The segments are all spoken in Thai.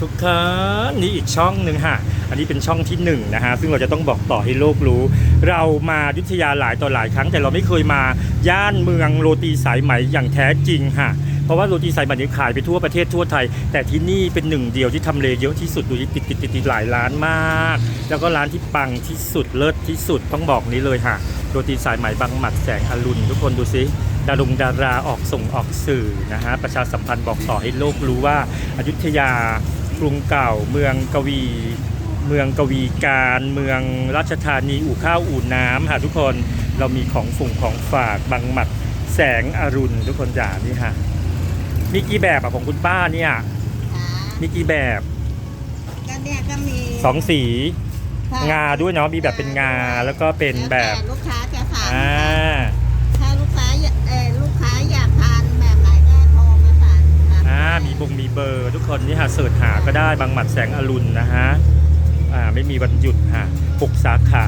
ทุกคนนี่อีกช่องหนึ่งฮะอันนี้เป็นช่องที่หนึ่งนะฮะซึ่งเราจะต้องบอกต่อให้โลกรู้ เรามาอยุทธยาหลายต่อหลายครั้ง แต่เราไม่เคยมาย่านเมืองโรตีสายไหมอย่างแท้จริงฮะเพราะว่าโรตีสายไหมนี้ขายไปทั่วประเทศทั่วไทย แต่ที่นี่เป็นหนึ่งเดียวที่ทำเลเยอะที่สุดดูติดติดติดติดหลายร้านมาก แล้วก็ร้านที่ปังที่สุดเลิศที่สุดต้องบอกนี้เลยฮะโรตีสายไหมบางหมัดแสงอรุณทุกคนดูสิดารงดาราออกส่งออกสื่อนะฮะประชาสัมพันธ์บอกต่อให้โลกรู้ว่าอายุทยา กรุงเก่า เมืองกวี เมืองกวีการ เมืองราชธานีอู่ข้าวอู่น้ำค่ะทุกคนเรามีของฝุ่งของฝากบางหมัดแสงอรุณทุกคนจ๋านี่ค่ะมีกี่แบบอะของคุณป้าเนี่ยค่ะมีกี่แบบก็เนี่ยก็มีสองสีค่ะงาด้วยเนาะมีแบบเป็นงาแล้วก็เป็นแบบล้วต่ลูกค้าจะสั่ง มีบงมีเบอร์ ทุกคนนี่ค่ะเสิร์ชหาก็ได้บางหมัดแสงอรุณนะฮะอ่าไม่มีวันหยุดค่ะหกสาขา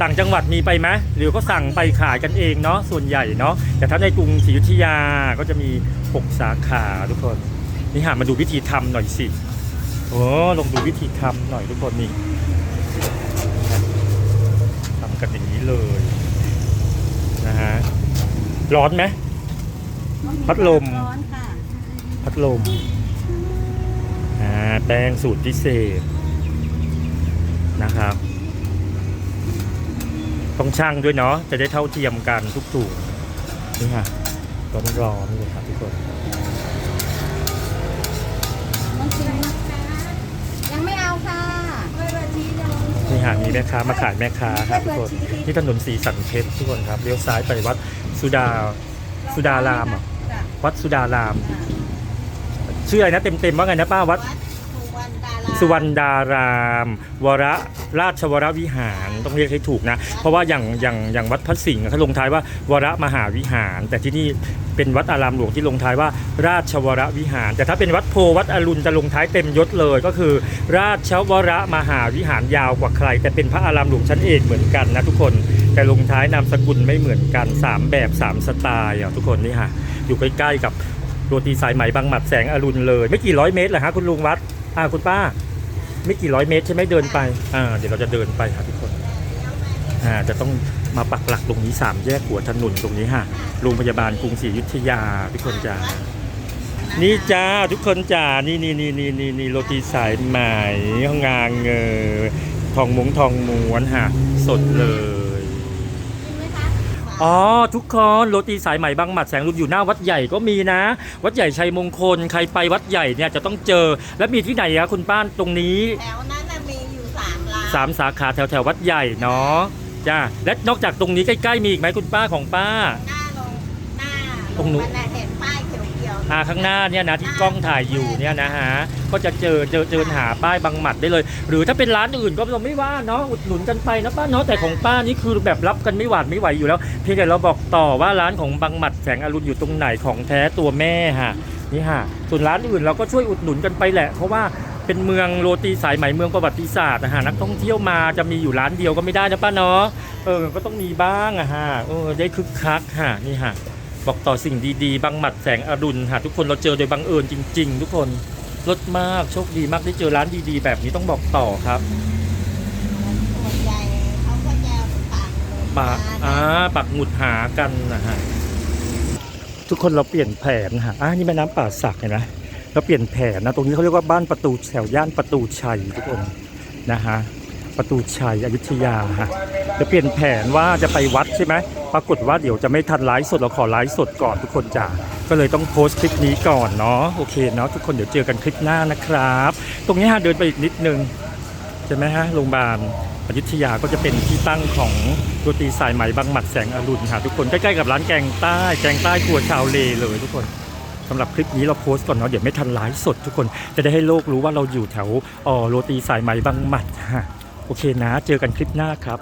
ต่างจังหวัดมีไปไหมหรือก็สั่งไปขายกันเองเนาะส่วนใหญ่เนาะแต่ถ้าในกรุงศรีอยุธยาก็จะมี 6 สาขาทุกคน นี่หามาดูวิธีทำหน่อยสิโอ้ลองดูวิธีทำหน่อยทุกคนนี่ทำกันอย่างนี้เลยนะฮะร้อนไหมพัดลมร้อนค่ะ พัดลม อ่า แป้งสูตรพิเศษ นะครับ ต้องช่างด้วยเนาะ จะได้เท่าเทียมกันทุกถุงนี่ค่ะร้อนๆเลยครับทุกคนมันจริงยังไม่เอาค่ะไม่บะชียังนี่หามีแม่ค้ามาขายแม่ค้าครับทุกคนที่ถนนสีสันเพชรทุกคนครับเลี้ยวซ้ายไปวัดสุดาสุดารามเหรอจ้ะวัดสุดารามจ้ะ ชื่ออะไรนะเต็มๆว่าไงนะป้าวัด วัดสุวรรณดาราสุวรรณดารามวรราชวรวิหารต้องเรียกให้ถูกนะ เพราะว่าอย่างอย่างอย่างวัดพระสิงห์เขาลงท้ายว่าวรมหาวิหาร แต่ที่นี่เป็นวัดอารามหลวงที่ลงท้ายว่า ราชวรวิหาร แต่ถ้าเป็นวัดโพวัดอรุณจะลงท้ายเต็มยศเลย ก็คือ ราชวรมหาวิหารยาวกว่าใคร แต่เป็นพระอารามหลวงชั้นเอกเหมือนกันนะทุกคนแต่ลงท้ายนามสกุลไม่เหมือนกันสามแบบสามสไตล์อะทุกคนนี่ค่ะอยู่ใกล้ๆกับ โรตีสายไหมบางหมัดแสงอรุณเลย ไม่กี่ร้อยเมตรเหรอฮะคุณลุงวัดอ่าคุณป้า ไม่กี่ร้อยเมตรใช่ไหมเดินไปอ่าเดี๋ยวเราจะเดินไปครับทุกคนอ่าจะต้องมาปักหลักตรงนี้สามแยกหัวถนนตรงนี้ฮะโรงพยาบาลกรุงศรีอยุธยาทุกคนจ้านี่จ้าทุกคนจ้านี่นี่นี่นี่นี่นี่โรตีสายไหมงางเงอทองมงทองม้วนฮะสดเลย อ๋อทุกคนโรตีสายไหมบางหมัดแสงรุนอยู่หน้าวัดใหญ่ก็มีนะ วัดใหญ่ชัยมงคลใครไปวัดใหญ่เนี่ยจะต้องเจอ และมีที่ไหนอะคุณป้านตรงนี้แถวนั้นน่ะมีอยู่สามร้านสามสาขาแถวแถวๆวัดใหญ่เนาะจ้าและนอกจากตรงนี้ใกล้ๆมีอีกไหมคุณป้าของป้า หน้าลงหน้าตรงนู้น มันน่ะเห็นป้ายเขียวๆ อ่าข้างหน้าเนี่ยนะที่กล้องถ่ายอยู่เนี่ยนะฮะก็จะเจอเจอเจอหาป้ายบางหมัดได้เลย หรือถ้าเป็นร้านอื่นก็ไม่ว่าเนาะอุดหนุนกันไปนะป้าเนาะแต่ของป้านี่คือแบบรับกันไม่หวาดไม่ไหวอยู่แล้ว เพียงแต่เราบอกต่อว่าร้านของบางหมัดแสงอรุณอยู่ตรงไหนของแท้ตัวแม่ฮะนี่ฮะส่วนร้านอื่นเราก็ช่วยอุดหนุนกันไปแหละ เพราะว่าเป็นเมืองโรตีสายไหมเมืองประวัติศาสตร์นะฮะนักท่องเที่ยวมาจะมีอยู่ร้านเดียวก็ไม่ได้นะป้าเนาะเออก็ต้องมีบ้างอะฮะเออได้คึกคักฮะนี่ฮะ บอกต่อสิ่งดีๆ บางหมัดแสงอรุณค่ะทุกคนเราเจอโดยบังเอิญจริง ๆ ทุกคนรถมากโชคดีมากได้เจอร้านดีๆ แบบนี้ต้องบอกต่อครับส่วนใหญ่เขาก็จะปักลงปะมอ่าปักหมุดหากันนะฮะทุกคนเราเปลี่ยนแผนค่ะอ่านี่แม่น้ำป่าสักเห็นไหมเราเปลี่ยนแผนนะตรงนี้เขาเรียกว่าบ้านประตูแถวย่านประตูชัยทุกคนนะฮะ ประตูชัยอยุธยาฮะจะเปลี่ยนแผนว่าจะไปวัดใช่ไหมปรากฏว่าเดี๋ยวจะไม่ทันไลฟ์สดเราขอไลฟ์สดก่อนทุกคนจ้าก็เลยต้องโพสต์คลิปนี้ก่อนเนาะโอเคเนาะทุกคนเดี๋ยวเจอกันคลิปหน้านะครับ ตรงนี้ฮะเดินไปอีกนิดนึงใช่ไหมฮะโรงพยาบาลอยุธยาก็จะเป็นที่ตั้งของโรตีสายไหมบางหมัดแสงอรุณค่ะทุกคนใกล้ๆกับร้านแกงใต้แกงใต้ครัวชาวเลเลยทุกคนสำหรับคลิปนี้เราโพสต์ก่อนเนาะเดี๋ยวไม่ทันไลฟ์สดทุกคนจะได้ให้โลกรู้ว่าเราอยู่แถวออโรตีสายไหมบางหมัดฮะ โอเคนะ เจอกันคลิปหน้าครับ